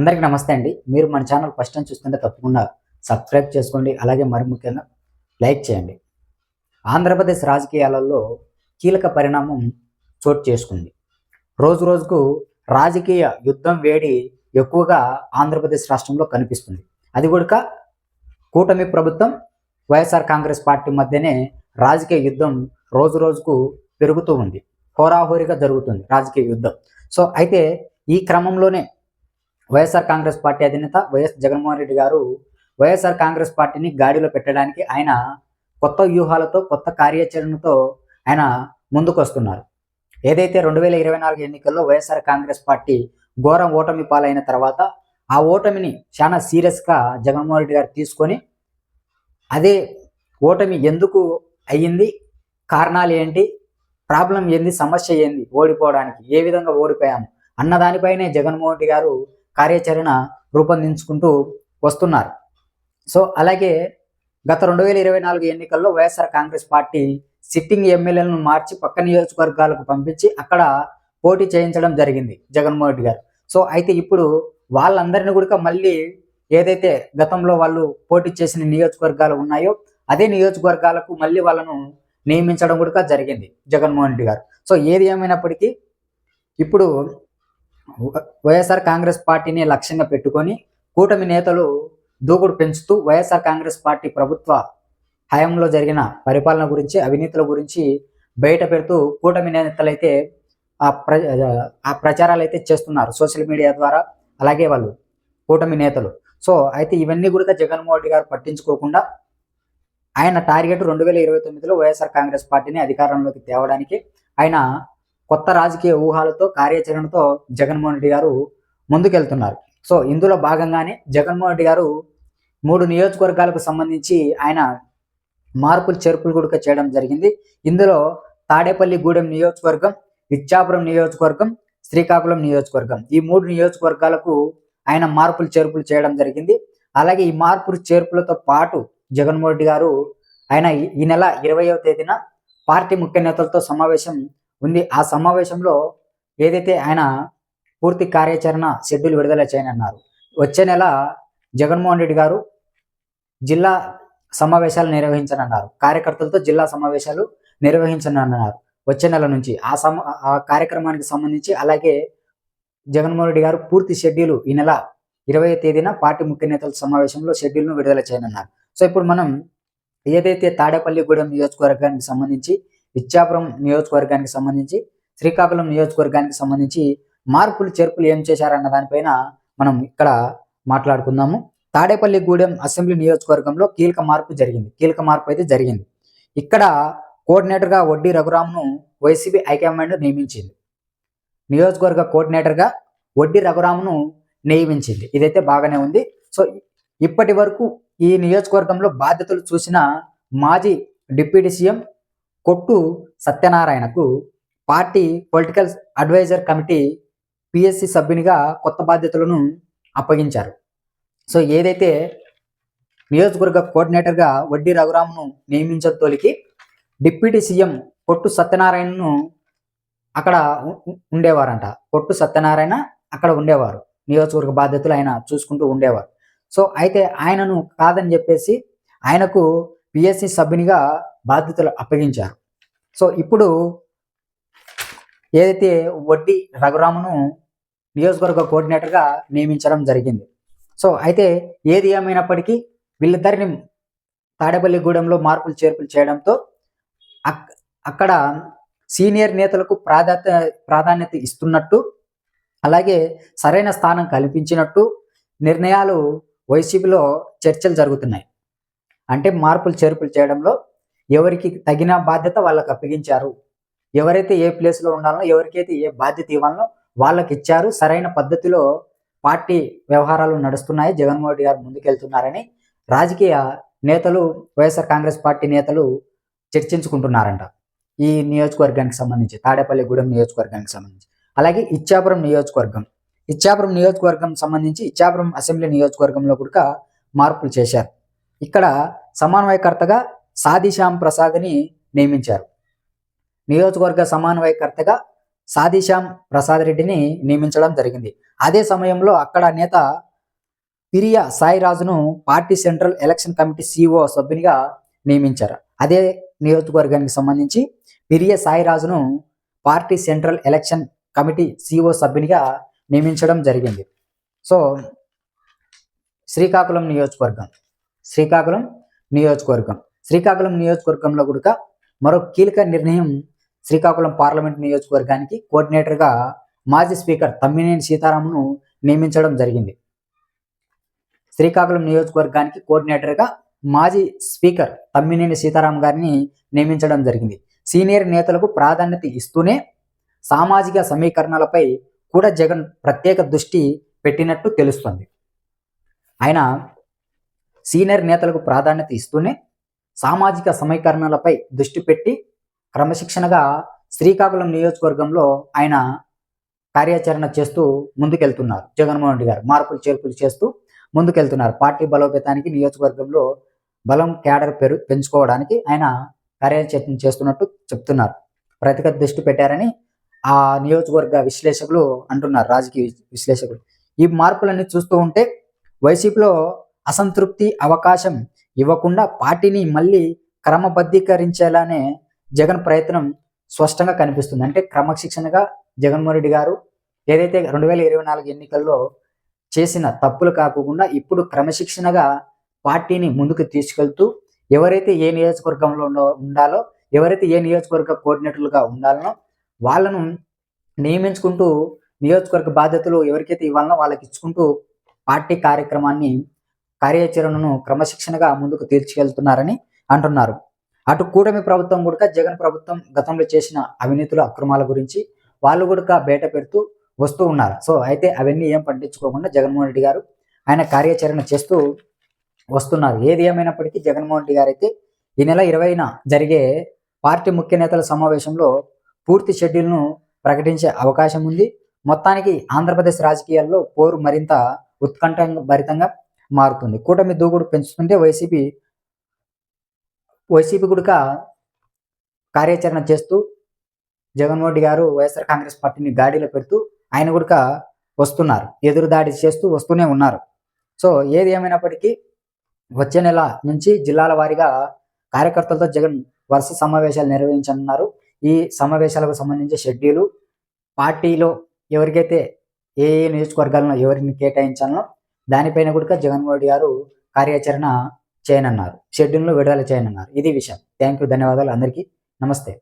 అందరికీ నమస్తే అండి. మీరు మన ఛానల్ ఫస్ట్ టైం చూస్తుంటే తప్పకుండా సబ్స్క్రైబ్ చేసుకోండి. అలాగే మరి ముఖ్యంగా లైక్ చేయండి. ఆంధ్రప్రదేశ్ రాజకీయాలలో కీలక పరిణామం చోటు చేసుకుంది. రోజు రోజుకు రాజకీయ యుద్ధం వేడి ఎక్కువగా ఆంధ్రప్రదేశ్ రాష్ట్రంలో కనిపిస్తుంది. అది కూడా కూటమి ప్రభుత్వం వైఎస్ఆర్ కాంగ్రెస్ పార్టీ మధ్యనే రాజకీయ యుద్ధం రోజు రోజుకు పెరుగుతూ ఉంది. హోరాహోరీగా జరుగుతుంది రాజకీయ యుద్ధం. సో అయితే ఈ క్రమంలోనే వైఎస్ఆర్ కాంగ్రెస్ పార్టీ అధినేత వైఎస్ జగన్మోహన్ రెడ్డి గారు వైఎస్ఆర్ కాంగ్రెస్ పార్టీని గాడిలో పెట్టడానికి ఆయన కొత్త వ్యూహాలతో కొత్త కార్యాచరణతో ఆయన ముందుకు వస్తున్నారు ఏదైతే రెండు వేల ఇరవై నాలుగు ఎన్నికల్లో వైఎస్ఆర్ కాంగ్రెస్ పార్టీ ఘోరం ఓటమి పాలైన తర్వాత ఆ ఓటమిని చాలా సీరియస్గా జగన్మోహన్ రెడ్డి గారు తీసుకొని అదే ఓటమి ఎందుకు అయ్యింది? కారణాలు ఏంటి? ప్రాబ్లం ఏంది? సమస్య ఏంది? ఓడిపోవడానికి ఏ విధంగా ఓడిపోయాము? అన్న దానిపైనే జగన్మోహన్ రెడ్డి గారు కార్యాచరణ రూపొందించుకుంటూ వస్తున్నారు. సో అలాగే గత రెండు వేల ఇరవై నాలుగు ఎన్నికల్లో వైఎస్ఆర్ కాంగ్రెస్ పార్టీ సిట్టింగ్ ఎమ్మెల్యేలను మార్చి పక్క నియోజకవర్గాలకు పంపించి అక్కడ పోటీ చేయించడం జరిగింది జగన్మోహన్ రెడ్డి గారు. సో అయితే ఇప్పుడు వాళ్ళందరినీ కూడా మళ్ళీ ఏదైతే గతంలో వాళ్ళు పోటీ చేసిన నియోజకవర్గాలు ఉన్నాయో అదే నియోజకవర్గాలకు మళ్ళీ వాళ్ళను నియమించడం కూడా జరిగింది జగన్మోహన్ రెడ్డి గారు. సో ఏది ఏమైనప్పటికీ ఇప్పుడు వైఎస్ఆర్ కాంగ్రెస్ పార్టీని లక్ష్యంగా పెట్టుకొని కూటమి నేతలు దూకుడు పెంచుతూ వైఎస్ఆర్ కాంగ్రెస్ పార్టీ ప్రభుత్వ హయాంలో జరిగిన పరిపాలన గురించి అవినీతుల గురించి బయట పెడుతూ కూటమి నేతలైతే ఆ ప్ర ఆ ప్రచారాలు అయితే చేస్తున్నారు సోషల్ మీడియా ద్వారా అలాగే వాళ్ళు కూటమి నేతలు. సో అయితే ఇవన్నీ కూడా జగన్మోహన్ రెడ్డి గారు పట్టించుకోకుండా ఆయన టార్గెట్ రెండు వేల ఇరవై తొమ్మిదిలో వైఎస్ఆర్ కాంగ్రెస్ పార్టీని అధికారంలోకి తేవడానికి ఆయన కొత్త రాజకీయ ఊహాలతో కార్యాచరణతో జగన్మోహన్ రెడ్డి గారు ముందుకెళ్తున్నారు. సో ఇందులో భాగంగానే జగన్మోహన్ రెడ్డి గారు మూడు నియోజకవర్గాలకు సంబంధించి ఆయన మార్పులు చేర్పులు కూడా చేయడం జరిగింది. ఇందులో తాడేపల్లి గూడెం నియోజకవర్గం ఇచ్చాపురం నియోజకవర్గం శ్రీకాకుళం నియోజకవర్గం. ఈ మూడు నియోజకవర్గాలకు ఆయన మార్పులు చేర్పులు చేయడం జరిగింది. అలాగే ఈ మార్పులు చేర్పులతో పాటు జగన్మోహన్ రెడ్డి గారు ఆయన ఈ- నెల ఇరవయో తేదీన పార్టీ ముఖ్య నేతలతో సమావేశం ఉంది. ఆ సమావేశంలో ఏదైతే ఆయన పూర్తి కార్యాచరణ షెడ్యూల్ విడుదల చేయనన్నారు. వచ్చే నెల జగన్మోహన్ రెడ్డి గారు జిల్లా సమావేశాలు నిర్వహించనన్నారు. కార్యకర్తలతో జిల్లా సమావేశాలు నిర్వహించనన్నారు వచ్చే నెల నుంచి. ఆ సమ ఆ కార్యక్రమానికి సంబంధించి అలాగే జగన్మోహన్ రెడ్డి గారు పూర్తి షెడ్యూల్ ఈ నెల ఇరవై తేదీన పార్టీ ముఖ్య నేతల సమావేశంలో షెడ్యూల్ను విడుదల చేయనున్నారు. సో ఇప్పుడు మనం ఏదైతే తాడేపల్లిగూడెం నియోజకవర్గానికి సంబంధించి ఇచ్చాపురం నియోజకవర్గానికి సంబంధించి శ్రీకాకుళం నియోజకవర్గానికి సంబంధించి మార్పులు చేర్పులు ఏం చేశారన్న దానిపైన మనం ఇక్కడ మాట్లాడుకుందాము. తాడేపల్లిగూడెం అసెంబ్లీ నియోజకవర్గంలో కీలక మార్పు జరిగింది. కీలక మార్పు అయితే జరిగింది. ఇక్కడ కోఆర్డినేటర్గా వడ్డీ రఘురామ్ను వైసీపీ హైకమాండ్ నియమించింది. నియోజకవర్గ కోఆర్డినేటర్గా వడ్డీ రఘురామ్ను నియమించింది. ఇదైతే బాగానే ఉంది. సో ఇప్పటి వరకు ఈ నియోజకవర్గంలో బాధ్యతలు చూసిన మాజీ deputy CM Kottu సత్యనారాయణకు party political advisor committee PSC సభ్యునిగా కొత్త బాధ్యతలను అప్పగించారు. సో ఏదైతే నియోజకవర్గ కోఆర్డినేటర్గా వడ్డీ రఘురామ్ను నియమించిన తోలికి డిప్యూటీ సీఎం కొట్టు సత్యనారాయణను అక్కడ ఉండేవారంట. కొట్టు సత్యనారాయణ అక్కడ ఉండేవారు. నియోజకవర్గ బాధ్యతలు ఆయన చూసుకుంటూ ఉండేవారు. సో అయితే ఆయనను కాదని చెప్పేసి ఆయనకు పిఎస్సి సభ్యునిగా బాధ్యతలు అప్పగించారు. సో ఇప్పుడు ఏదైతే వడ్డీ రఘురామును నియోజకవర్గ కోఆర్డినేటర్గా నియమించడం జరిగింది. సో అయితే ఏది ఏమైనప్పటికీ వీళ్ళిద్దరిని తాడేపల్లిగూడెంలో మార్పులు చేర్పులు చేయడంతో అక్- అక్కడ సీనియర్ నేతలకు ప్రాధాన్యత ప్రాధాన్యత ఇస్తున్నట్టు అలాగే సరైన స్థానం కల్పించినట్టు నిర్ణయాలు వైసీపీలో చర్చలు జరుగుతున్నాయి. అంటే మార్పులు చేర్పులు చేయడంలో ఎవరికి తగిన బాధ్యత వాళ్ళకి అప్పగించారు. ఎవరైతే ఏ ప్లేస్లో ఉండాలో ఎవరికైతే ఏ బాధ్యత ఇవ్వాలనో వాళ్ళకి ఇచ్చారు. సరైన పద్ధతిలో పార్టీ వ్యవహారాలు నడుస్తున్నాయి. జగన్మోహన్ రెడ్డి గారు ముందుకెళ్తున్నారని రాజకీయ నేతలు వైఎస్ఆర్ కాంగ్రెస్ పార్టీ నేతలు చర్చించుకుంటున్నారంట. ఈ నియోజకవర్గానికి సంబంధించి తాడేపల్లిగూడెం నియోజకవర్గానికి సంబంధించి. అలాగే ఇచ్చాపురం నియోజకవర్గం. ఇచ్చాపురం నియోజకవర్గం సంబంధించి ఇచ్చాపురం అసెంబ్లీ నియోజకవర్గంలో కూడా మార్పులు చేశారు. ఇక్కడ సమన్వయకర్తగా సాదిశ్యామ్ ప్రసాద్ని నియమించారు. నియోజకవర్గ సమన్వయకర్తగా సాదిశ్యామ్ ప్రసాద్ రెడ్డిని నియమించడం జరిగింది. అదే సమయంలో అక్కడ నేత Piriya సాయిరాజును party central election committee CEO సభ్యునిగా నియమించారు. అదే నియోజకవర్గానికి సంబంధించి Piriya సాయిరాజును party central election committee CEO సభ్యునిగా నియమించడం జరిగింది. సో శ్రీకాకుళం నియోజకవర్గం. శ్రీకాకుళం నియోజకవర్గం. శ్రీకాకుళం నియోజకవర్గంలో కూడా మరో కీలక నిర్ణయం శ్రీకాకుళం పార్లమెంట్ నియోజకవర్గానికి కోఆర్డినేటర్గా మాజీ స్పీకర్ తమ్మినేని సీతారామును నియమించడం జరిగింది. శ్రీకాకుళం నియోజకవర్గానికి కోఆర్డినేటర్గా మాజీ స్పీకర్ తమ్మినేని సీతారాం గారిని నియమించడం జరిగింది. సీనియర్ నేతలకు ప్రాధాన్యత ఇస్తూనే సామాజిక సమీకరణలపై కూడా జగన్ ప్రత్యేక దృష్టి పెట్టినట్టు తెలుస్తుంది. ఆయన సీనియర్ నేతలకు ప్రాధాన్యత ఇస్తూనే సామాజిక సమీకరణలపై దృష్టి పెట్టి క్రమశిక్షణగా శ్రీకాకుళం నియోజకవర్గంలో ఆయన కార్యాచరణ చేస్తూ ముందుకెళ్తున్నారు. జగన్మోహన్ రెడ్డి గారు మార్పులు చేర్పులు చేస్తూ ముందుకెళ్తున్నారు. పార్టీ బలోపేతానికి నియోజకవర్గంలో బలం క్యాడర్ పెరు పెంచుకోవడానికి ఆయన కార్యాచరణ చేస్తున్నట్టు చెప్తున్నారు. ప్రతిక దృష్టి పెట్టారని ఆ నియోజకవర్గ విశ్లేషకులు అంటున్నారు. రాజకీయ విశ్లేషకులు. ఈ మార్పులన్నీ చూస్తూ ఉంటే వైసీపీలో అసంతృప్తి అవకాశం ఇవ్వకుండా పార్టీని మళ్ళీ క్రమబద్ధీకరించేలానే జగన్ ప్రయత్నం స్పష్టంగా కనిపిస్తుంది. అంటే క్రమశిక్షణగా జగన్మోహన్ రెడ్డి గారు ఏదైతే రెండు వేల ఇరవై నాలుగు ఎన్నికల్లో చేసిన తప్పులు కాకుండా ఇప్పుడు క్రమశిక్షణగా పార్టీని ముందుకు తీసుకెళ్తూ ఎవరైతే ఏ నియోజకవర్గంలో ఉండాలో ఎవరైతే ఏ నియోజకవర్గ కోఆర్డినేటర్లుగా ఉండాలనో వాళ్ళను నియమించుకుంటూ నియోజకవర్గ బాధ్యతలు ఎవరికైతే ఇవ్వాలనో వాళ్ళకి ఇచ్చుకుంటూ పార్టీ కార్యక్రమాన్ని కార్యాచరణను క్రమశిక్షణగా ముందుకు తీర్చికెళ్తున్నారని అంటున్నారు. అటు కూటమి ప్రభుత్వం కూడా జగన్ ప్రభుత్వం గతంలో చేసిన అవినీతుల అక్రమాల గురించి వాళ్ళు కూడా బయట పెడుతూ వస్తూ ఉన్నారు. సో అయితే అవన్నీ ఏం పట్టించుకోకుండా జగన్మోహన్ రెడ్డి గారు ఆయన కార్యాచరణ చేస్తూ వస్తున్నారు. ఏది ఏమైనప్పటికీ జగన్మోహన్ రెడ్డి గారు అయితే ఈ నెల ఇరవైన జరిగే పార్టీ ముఖ్య నేతల సమావేశంలో పూర్తి షెడ్యూల్ను ప్రకటించే అవకాశం ఉంది. మొత్తానికి ఆంధ్రప్రదేశ్ రాజకీయాల్లో పోరు మరింత ఉత్కంఠ భరితంగా మారుతుంది. కూటమి దూకుడు పెంచుతుంటే వైసీపీ వైసీపీ కూడా కార్యాచరణ చేస్తూ జగన్మోహన్ రెడ్డి గారు వైఎస్ఆర్ కాంగ్రెస్ పార్టీని గాడిలో పెడుతూ ఆయన కూడా వస్తున్నారు. ఎదురు దాడి చేస్తూ వస్తూనే ఉన్నారు. సో ఏది ఏమైనప్పటికీ వచ్చే నెల నుంచి జిల్లాల వారీగా కార్యకర్తలతో జగన్ వరుస సమావేశాలు నిర్వహించనున్నారు. ఈ సమావేశాలకు సంబంధించి షెడ్యూలు పార్టీలో ఎవరికైతే ఏ ఏ నియోజకవర్గాలను ఎవరిని కేటాయించాలో దానిపైన కూడా జగన్మోహన్ గారు కార్యాచరణ చేయనన్నారు. షెడ్యూల్ను విడుదల చేయనన్నారు. ఇది విషయం. థ్యాంక్ యూ ధన్యవాదాలు అందరికీ. నమస్తే.